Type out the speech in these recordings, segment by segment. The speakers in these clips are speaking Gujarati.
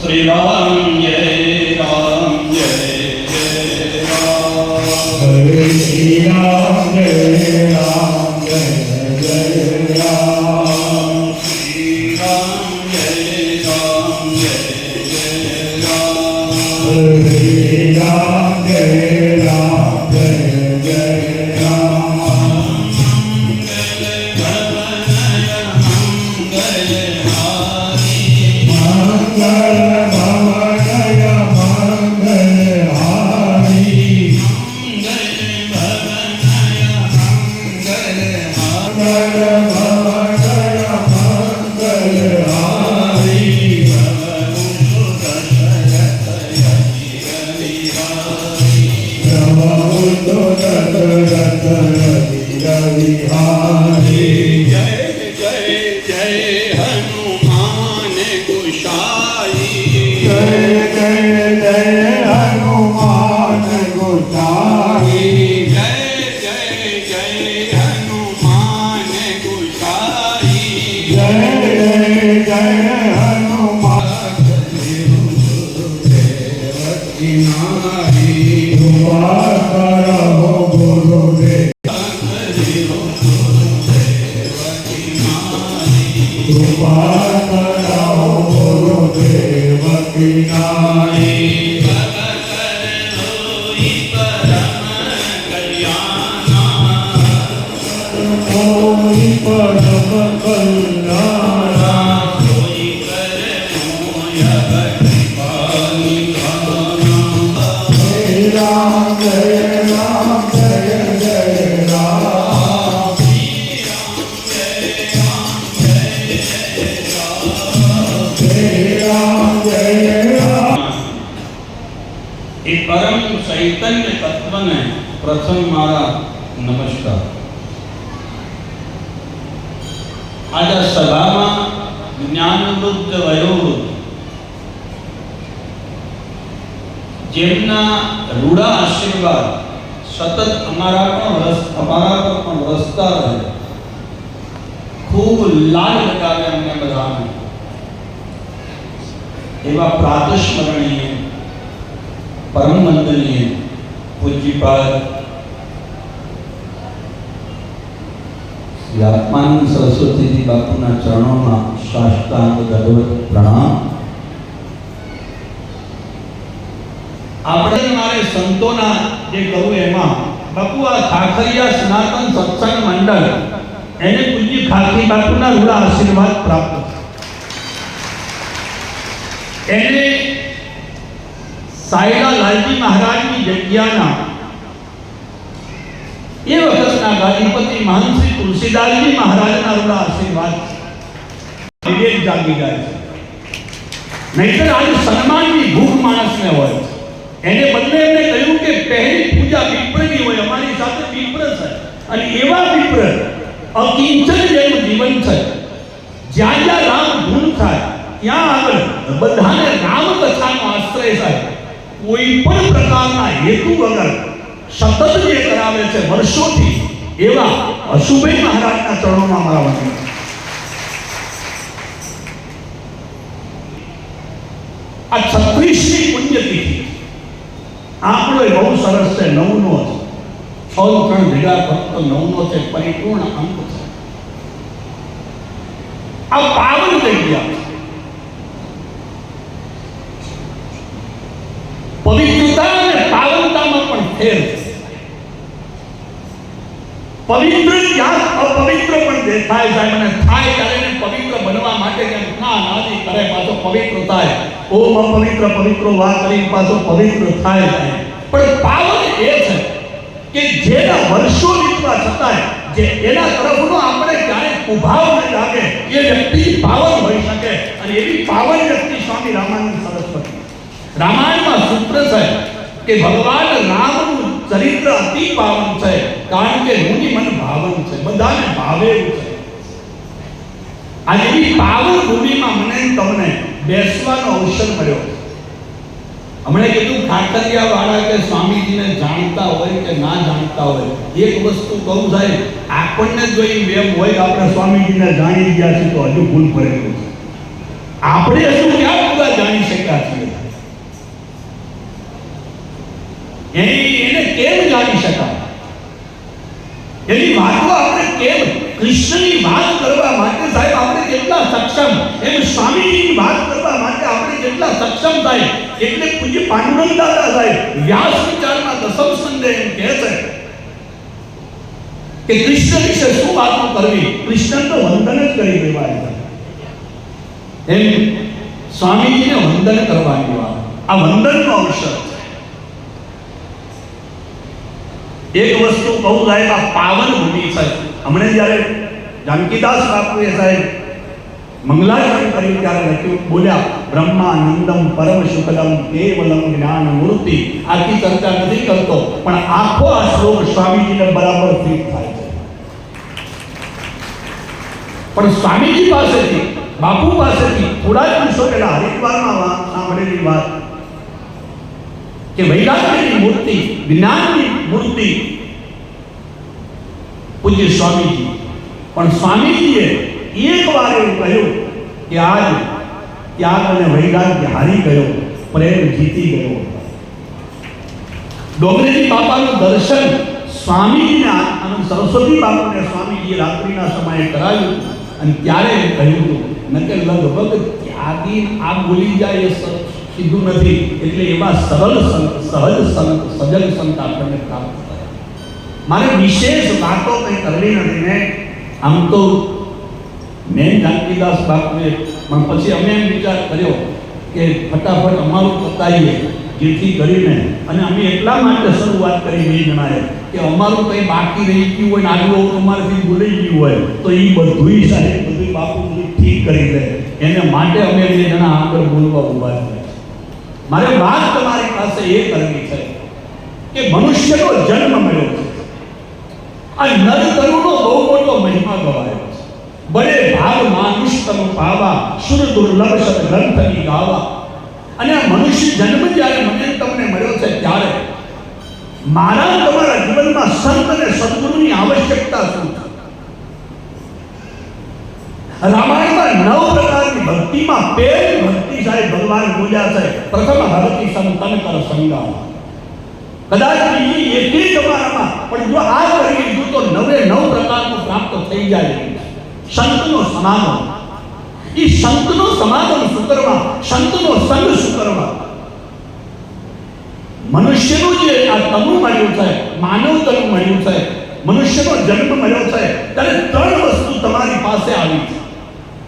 શ્રી રામ Yeah. Amém. પરમ ચૈતન્ય તત્વને પ્રથમ મારા નમસ્કાર. આજે સભામાં જ્ઞાનવૃદ્ધ વયોવૃદ્ધ, જેમના રૂડા આશીર્વાદ સતત અમારા પણ રસ, અમારા પર પણ રસતા રહે. ખૂબ લાલ લગાવે અમને બધાને. એવા પ્રાતસ્મરણીય પરમ વંદનીય પૂજ્યપાદ શ્રી આત્માનંદ સરસ્વતીજી બાપુના ચરણોમાં સાષ્ટાંગ દંડવત પ્રણામ. આપણે મારે સંતોના જે કહું એમાં, બાપુ આ ખાખરિયા સનાતન સત્સંગ મંડળ, એને પૂજ્ય ખાખી બાપુના રૂડા આશીર્વાદ પ્રાપ્ત એને સાયલા લાલજી મહારાજની જગ્યાના એ વખતના ગાદીપતિ મહંત તુલસીદાસજી મહારાજના રૂડા આશીર્વાદ વિવેક જાગી જાય નહીતર આજે સન્માનની ભૂખ માણસને હોય એને બદલે એમને કહ્યું કે પહેલી પૂજા વિપ્રની હોય, અમારી સાથે વિપ્ર છે. અને એવા વિપ્ર અકિંચન જેનું જીવન છે. જ્યાં જ્યાં રામ ધૂન થાય, ત્યાં આગળ બધાને રામ કથાનો આશ્રય થાય કોઈ પણ પ્રકારના હેતુ વગર સતત જે કરાવે છે વર્ષોથી, એવા અશુભાઈ મહારાજના ચરણોમાં મારા વચન આ છત્રીસની પુણ્યતિથિ આપણો એ બહુ સરસ છે નવનો છે. છ ત્રણ ભેગા ફક્ત નવનો છે, પરિપૂર્ણ અંક છે. આ પાવન જગ્યા છે. પવિત્રતા અને ફેર પવિત્ર ક્યાંક અપવિત્ર પણ દેખાય છે અને થાય ત્યારે એને પવિત્ર બનવા માટે કેમ ના નાની કરે, પાછો પવિત્ર થાય. ઓમ અપવિત્ર, પવિત્ર વા કરી, પાછો પવિત્ર થાય પણ પાવન એ છે કે જેના વર્ષો વીતવા છતાંય, જે એના તરફનો આપણે ક્યારે ઉભાવ ન લાગે, એ વ્યક્તિ પાવન હોઈ શકે. અને એવી પાવન વ્યક્તિ સ્વામી રામાનંદ સરસ્વતી. રામાયણમાં સૂત્ર છે કે ભગવાન રામનું ચરિત્ર અતિ પાવન છે. કારણ કે મુનિ મન ભાવન છે. બધાને ભાવે છે. આ એવી પાવન ભૂમિમાં મને તમને બેસવાનો અવસર મળ્યો. હમણે કીધું ખાતરિયા વાળા કે સ્વામીજીને જાણતા હોય કે ના જાણતા હોય. એક વસ્તુ કહું સાહેબ, આપણને જો એમ વેમ હોય કે આપણે સ્વામીજીને જાણી ગયા છીએ તો હજુ ભૂલ ભરેલું છે. આપણે હજુ ક્યાં બધા જાણી શક્યા છીએ? એને કેમ જાણી શકાય? એની વાતો આપણે કેમ કૃષ્ણની વાત કરવા માટે સાહેબ આપણે કેટલા સક્ષમ? એમ સ્વામીજીની વાત કરવા માટે આપણે કેટલા સક્ષમ થાય એટલે પૂજ્ય પાંડુરંગ દાદા સાહેબ, વ્યાસ વિચારમાં દસમ સંદે એમ કહે છે કે કૃષ્ણ વિશે શું વાતો કરવી? કૃષ્ણ તો વંદન જ કરી દેવાય એમ સ્વામીજીને વંદન કરવાની વાત. આ વંદનનો અવસર છે. એક વસ્તુ કહું સાહેબ આ પાવન ભૂમિ છે. હમણે જ્યારે જાનકીદાસ બાપુએ સાહેબ મંગલાચરણ કર્યું ત્યારે લખ્યું, બોલ્યા, બ્રહ્માનંદમ પરમ શુકલમ કેવલમ જ્ઞાન મૂર્તિ આખી ચર્ચા નથી કરતો, પણ આખો આ શ્લોક સ્વામીજીને બરાબર ફિટ થાય છે. પણ સ્વામીજી પાસેથી, બાપુ પાસેથી થોડા જ પહેલા હરિદ્વારમાં સાંભળેલી વાત કે વૈરાગ્યની મૂર્તિ, જ્ઞાનની મૂર્તિ પૂજ્ય સ્વામીજી. પણ સ્વામીજીએ એક વાર એવું કહ્યું કે આજ ત્યાગ અને વૈરાગ્ય હારી ગયો, પ્રેમ જીતી ગયો. ડોંગરેજી બાપાનું દર્શન સ્વામીજીને અને સરસ્વતી બાપુને સ્વામીજીએ રાત્રિના સમયે કરાવ્યું અને ત્યારે કહ્યું હતું નકે લગભગ ત્યાગી આ ભૂલી જાય એ સ- સીધું નથી. એટલે એવા સરળ સંત સહજ સંત સજન સંત આપણને પ્રાપ્ત થયા. મારે વિશેષ વાતો કંઈ કરવી નથી ને. આમ તો મેં જાનકીદાસ બાપુએ, પણ પછી અમે એમ વિચાર કર્યો કે ફટાફટ અમારું પતાવીએ, જેથી કરીને, અને અમે એટલા માટે શરૂઆત કરી બે જણાએ કે અમારું કંઈ બાકી રહી ગયું હોય ને આગળ અમારાથી ભૂલી ગયું હોય, તો એ બધુંય સાહેબ બધું બાપુ બધું ઠીક કરી દે. એને માટે અમે બે જણા આગળ બોલવા ઊભા છે. મારે વાત તમારી પાસે એ કરવી છે કે મનુષ્યનો જન્મ મળ્યો છે. આ નર તરુનો બહુ મોટો મહિમા ગવાયો છે. બડે ભાગ માનુષ્યમ પાવા, સુર દુર્લભ સત ગ્રંથની ગાવા. અને આ મનુષ્ય જન્મ જ્યારે મને તમને મળ્યો છે ત્યારે મારા તમારા જીવનમાં સંત અને સદગુરુની આવશ્યકતા શું છે? રામાયણમાં નવ પ્રકારની ભક્તિમાં પહેલી ભક્તિ સાહેબ, ભગવાન બોલ્યા છે પ્રથમ ભક્તિ સંતન કર સંગમ કદાચ બીજી એકેય તમારામાં પણ જો આ કરી લીધું તો નવે નવ પ્રકારનું પ્રાપ્ત થઈ જાય. સંતનો સમાગમ. એ સંતનો સમાગમ શું સંતનો સંગ શું મનુષ્યનું જે આ તનુ મળ્યું છે માનવ તનુ મળ્યું છે, મનુષ્યનો જન્મ મળ્યો છે, ત્યારે ત્રણ વસ્તુ તમારી પાસે આવી છે.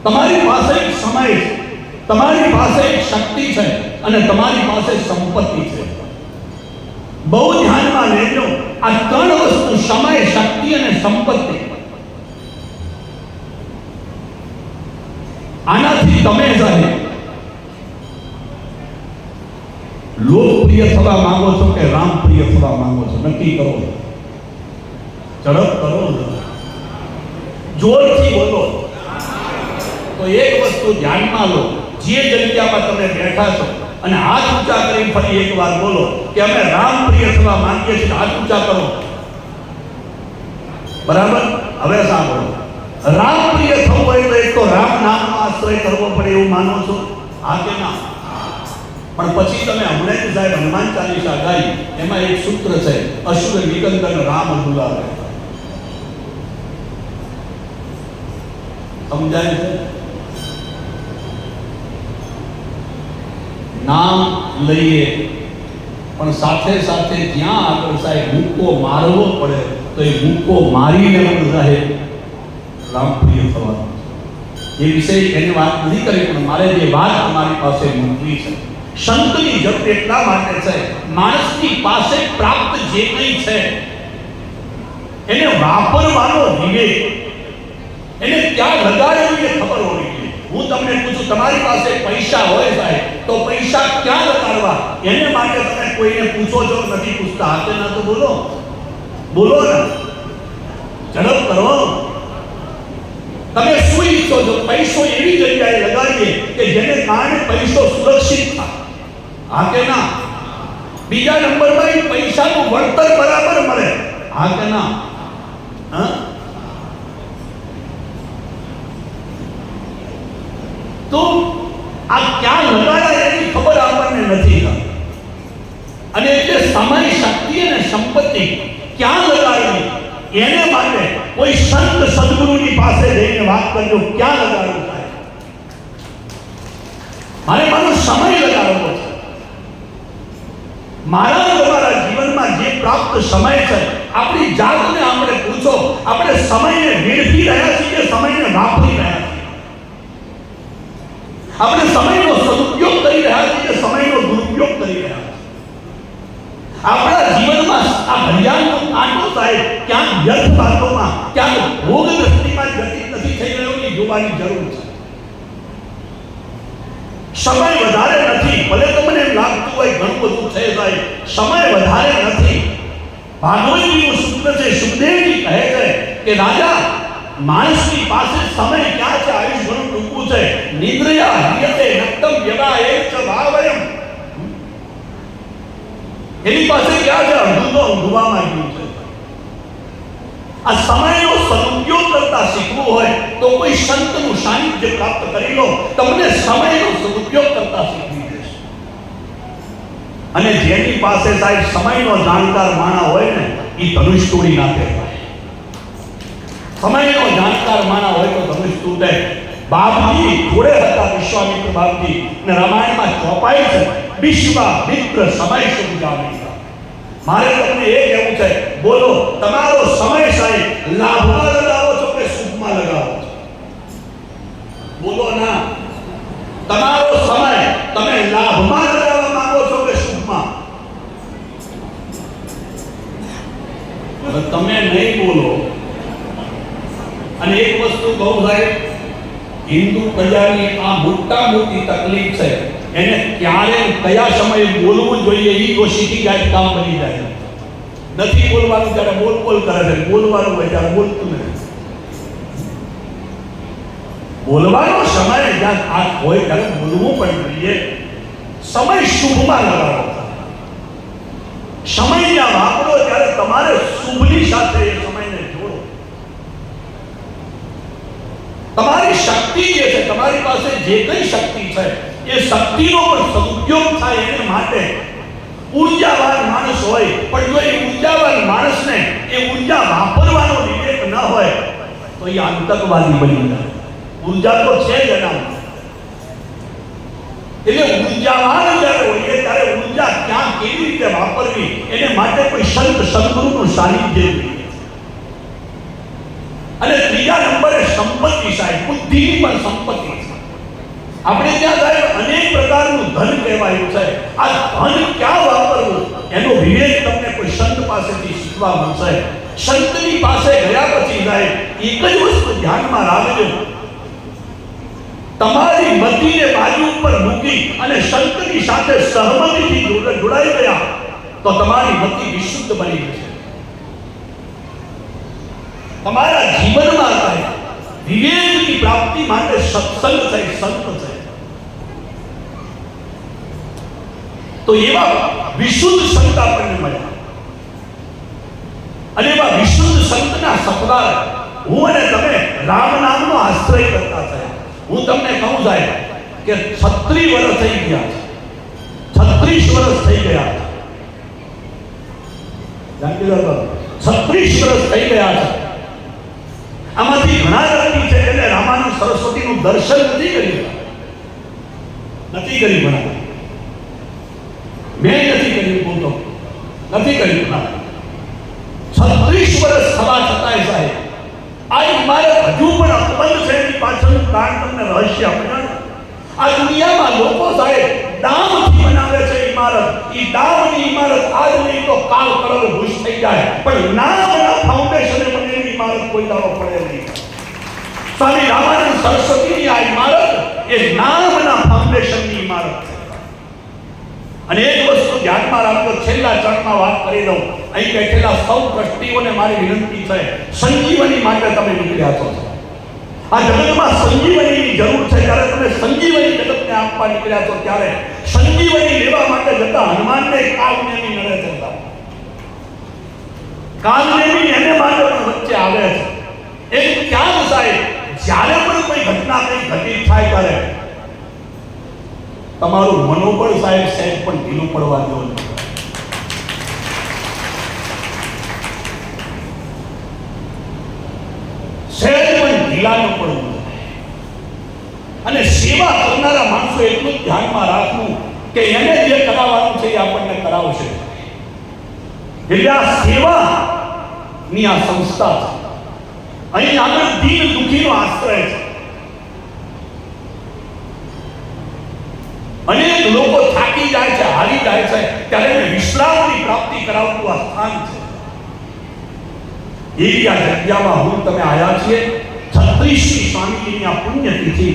તમારી પાસે એક સમય છે. તમારી પાસે શક્તિ છે અને તમારી પાસે સંપત્તિ છે. બહુ ધ્યાનમાં લેજો, આ ત્રણ વસ્તુ સમય, શક્તિ અને સંપત્તિ. આનાથી તમે જાણે લોકપ્રિય થવા માંગો છો કે રામપ્રિય થવા માંગો છો? નક્કી કરો. ઝડપ કરો જોરથી બોલો. તો એક વસ્તુ ધ્યાનમાં લો. જે જગ્યામાં તમે બેઠા છો અને હાથ ઊંચા કરી ફરી એકવાર બોલો કે અમે રામપ્રિય થવા માંગીએ છીએ, હાથ ઊંચા કરો. બરાબર? હવે સાંભળો. રામપ્રિય થવું હોય તો એક તો રામ નામનો આશ્રય કરવો પડે એવું માનો છો? હા કે ના? પણ પછી તમે હમણાં જ સાહેબ હનુમાન ચાલીસા ગાઈ, એમાં એક સૂત્ર છે અશુર નિકંદન રામ દુલારે સમજાય છે? નામ લઈએ. પણ સાથે સાથે જ્યાં આગળ સાહેબ મૂકો મારવો પડે, તો એ મૂકો મારીને પણ સાહેબ રામપ્રિય થવાનું એ વિષય એની વાત નથી કરી, પણ મારે જે વાત તમારી પાસે મૂકવી છે. સંતની જપ એટલા માટે છે, માણસની પાસે પ્રાપ્ત જે કંઈ છે, એને વાપરવાનો વિવેક, એને ક્યાં લગાડેલી ખબર હોવી હું તમને પૂછું, તમારી પાસે પૈસા હોય સાહેબ, તો પૈસા ક્યાં લગાડવા એને માટે તમે કોઈને પૂછો છો, નથી પૂછતા. હાથે ના તો બોલો. બોલો ને. ઝડપ કરો. તમે શું ઈચ્છો છો? પૈસો એવી જગ્યાએ લગાડીએ કે જેને કારણે પૈસો સુરક્ષિત થાય. હા કે ના. બીજા નંબરમાં પૈસાનું વળતર બરાબર મળે. હા કે ના. હા તો આ ક્યાં લગાડાય એની ખબર આપણે નથી. અને એટલે સમય, શક્તિ અને સંપત્તિ ક્યાં લગાડવી, એને માટે કોઈ સંત, સદગુરુની પાસે જઈને વાત કરજો, ક્યાં લગાડવું મારે મારો સમય લગાડવો છે. મારા તમારા જીવનમાં જે પ્રાપ્ત સમય છે, આપણી જાતને આપણે પૂછો, આપણે સમયને વેડફી રહ્યા છીએ સમયને વાપરી રહ્યા છીએ? આપણે સમયનો આપણા જીવનમાં આ ભરિયાળનો કાંટો સાહેબ ક્યાંક વ્યર્થ વાતોમાં, ક્યાંક ભોગ દ્રષ્ટિમાં ગતિ નથી થઈ રહ્યો એ જોવાની જરૂર છે. સમય વધારે નથી, ભલે તમને એમ લાગતું હોય ઘણું બધું છે સાહેબ, સમય વધારે નથી. ભાગવતજીનું સૂત્ર છે, સુખદેવજી કહે છે કે, રાજા, માણસની પાસે સમય ક્યાં છે? આયુષ ઘણું ટૂંકું છે. નિદ્રયા હિયતે નક્તમ વ્યવા ચ ભાવયમ એની પાસે ક્યાં છે અડધું તો ઊંઘવામાં માંગ્યું છે. આ સમયનો સદુપયોગ કરતા શીખવું હોય તો કોઈ સંતનું સાનિધ્ય પ્રાપ્ત કરી લો. તમને સમયનો સદુપયોગ કરતા શીખવી દેશે. અને જેની પાસે સાહેબ સમયનો જાણકાર માણા હોય ને એ ધનુષ તોડી નાખે. સમયનો જાણકાર માણા હોય તો ધનુષ તૂટે. બાપજી થોડે હતા વિશ્વામિત્ર બાપજી ને રામાયણમાં ચોપાઈ છે. વિશ્વ મિત્ર સમય શું જાણીતા મારે તમને એ કહેવું છે, બોલો, તમારો સમય સાહેબ લાભમાં લગાવો છો કે સુખમાં લગાવો છો? બોલો ના. તમારો સમય તમે લાભમાં લગાવવા માંગો છો કે સુખમાં તમે નહીં બોલો. અને એક વસ્તુ કહું સાહેબ, હિન્દુ પ્રજાની આ મોટા મોટી તકલીફ છે એને ક્યારે કયા સમયે બોલવું જોઈએ એ જો ગાય કામ બની જાય. નથી બોલવાનું ત્યારે બોલ બોલ કરે છે. બોલવાનું હોય ત્યારે બોલતું નથી. બોલવાનો સમય જ્યાં આ હોય ત્યારે બોલવું પણ જોઈએ. સમય શુભમાં લગાડો સમય જ્યાં વાપરો ત્યારે તમારે શુભની સાથે એ સમયને જોડો. તમારી શક્તિ જે છે, તમારી પાસે જે કઈ શક્તિ છે એ શક્તિનો પણ સદુપયોગ થાય એને માટે ઉર્જાવાન માણસ હોય, પણ જો એ ઉર્જાવાન માણસને એ ઊર્જા વાપરવાનો વિવેક ન હોય, તો એ આતંકવાદી બની જાય. ઊર્જા તો છે જ એના એટલે ઉર્જાવાન જ્યારે હોઈએ ત્યારે ઊર્જા ક્યાં કેવી રીતે વાપરવી, એને માટે કોઈ સંત સદગુરુનું સાનિધ્ય અને ત્રીજા નંબરે સંપત્તિ સાહેબ, બુદ્ધિની પણ સંપત્તિ. આપણે ત્યાં સાહેબ અનેક પ્રકારનું ધન કહેવાયું છે. આ ધન ક્યાં વાપરવું? એનો વિવેક તમને કોઈ સંત પાસેથી શીખવા મળશે. સંતની પાસે ગયા પછી સાહેબ એક જ વસ્તુ ધ્યાનમાં રાખજો. તમારી મતિને બાજુ ઉપર મૂકી અને સંતની સાથે સહમતિથી જોડ- જોડાઈ ગયા, તો તમારી મતિ વિશુદ્ધ બની જશે. તમારા જીવનમાં થાય વિવેકની પ્રાપ્તિ માટે સત્સંગ છે સંત છે તો એવા વિશુદ્ધ સંત આપણને મળ્યા. અને એવા વિશુદ્ધ સંતના સપના હું અને તમે રામ નામનો આશ્રય કરતા થયા. હું તમને કહું સાહેબ કે છત્રીસ વર્ષ થઈ ગયા છત્રીસ વર્ષ થઈ ગયા છત્રીસ વર્ષ થઈ ગયા છે. આમાંથી ઘણા વ્યક્તિ છે એટલે રામાનંદ સરસ્વતીનું દર્શન નથી કર્યું. નથી કર્યું ઘણા મેં નથી કર્યું પોતો નથી કર્યું ઘણા છત્રીસ વર્ષ થવા છતાંય સાહેબ. આ ઇમારત હજુ પણ અકબંધ છે એની પાછળનું કારણ તમને રહસ્ય આપણા આ દુનિયામાં લોકો સાહેબ ડામથી બનાવે છે ઇમારત એ ડામની ઇમારત આજ નહીં તો કાલ કરોડ ભૂસ થઈ જાય. પણ નામના ફાઉન્ડેશને બનેલી ઇમારત કોઈ દાવો પડે નહીં. સ્વામી રામાનંદ સરસ્વતીની આ ઇમારત એ નામના ફાઉન્ડેશનની અને એક વસ્તુ ધ્યાનમાં રાખજો, છેલ્લા ચરણમાં વાત કરી દઉં. અહીં બેઠેલા સૌ ટ્રસ્ટીઓને મારી વિનંતી છે, સંજીવની માટે તમે નીકળ્યા છો. આ જગતમાં સંજીવનીની જરૂર છે. જ્યારે તમે સંજીવની જગતને આપવા નીકળ્યા છો, ત્યારે સંજીવની લેવા માટે જતા હનુમાનને કાલનેમી નડે છે કાલનેમી એને માટે પણ વચ્ચે આવે છે. એક ક્યાં સાહેબ, જ્યારે પણ કોઈ ઘટના કંઈ ઘટિત થાય ત્યારે તમારું મનોબળ સાહેબ સાહેબ પણ ઢીલું પડવા દો શહેર પણ ઢીલા ન પડવું અને સેવા કરનારા માણસો એટલું જ ધ્યાનમાં રાખવું કે એને જે કરાવવાનું છે એ આપણને કરાવશે. એટલે આ સેવા ની આ સંસ્થા છે. અહીં આગળ દીન દુખીનો આશ્રય છે. અનેક લોકો થાકી જાય છે, હારી જાય છે, ત્યારે એને વિશ્રામની પ્રાપ્તિ કરાવતું આ સ્થાન છે. એવી આ જગ્યામાં હું તમે આવ્યા છીએ, છત્રીસમી સ્વામીજીની આ પુણ્યતિથિ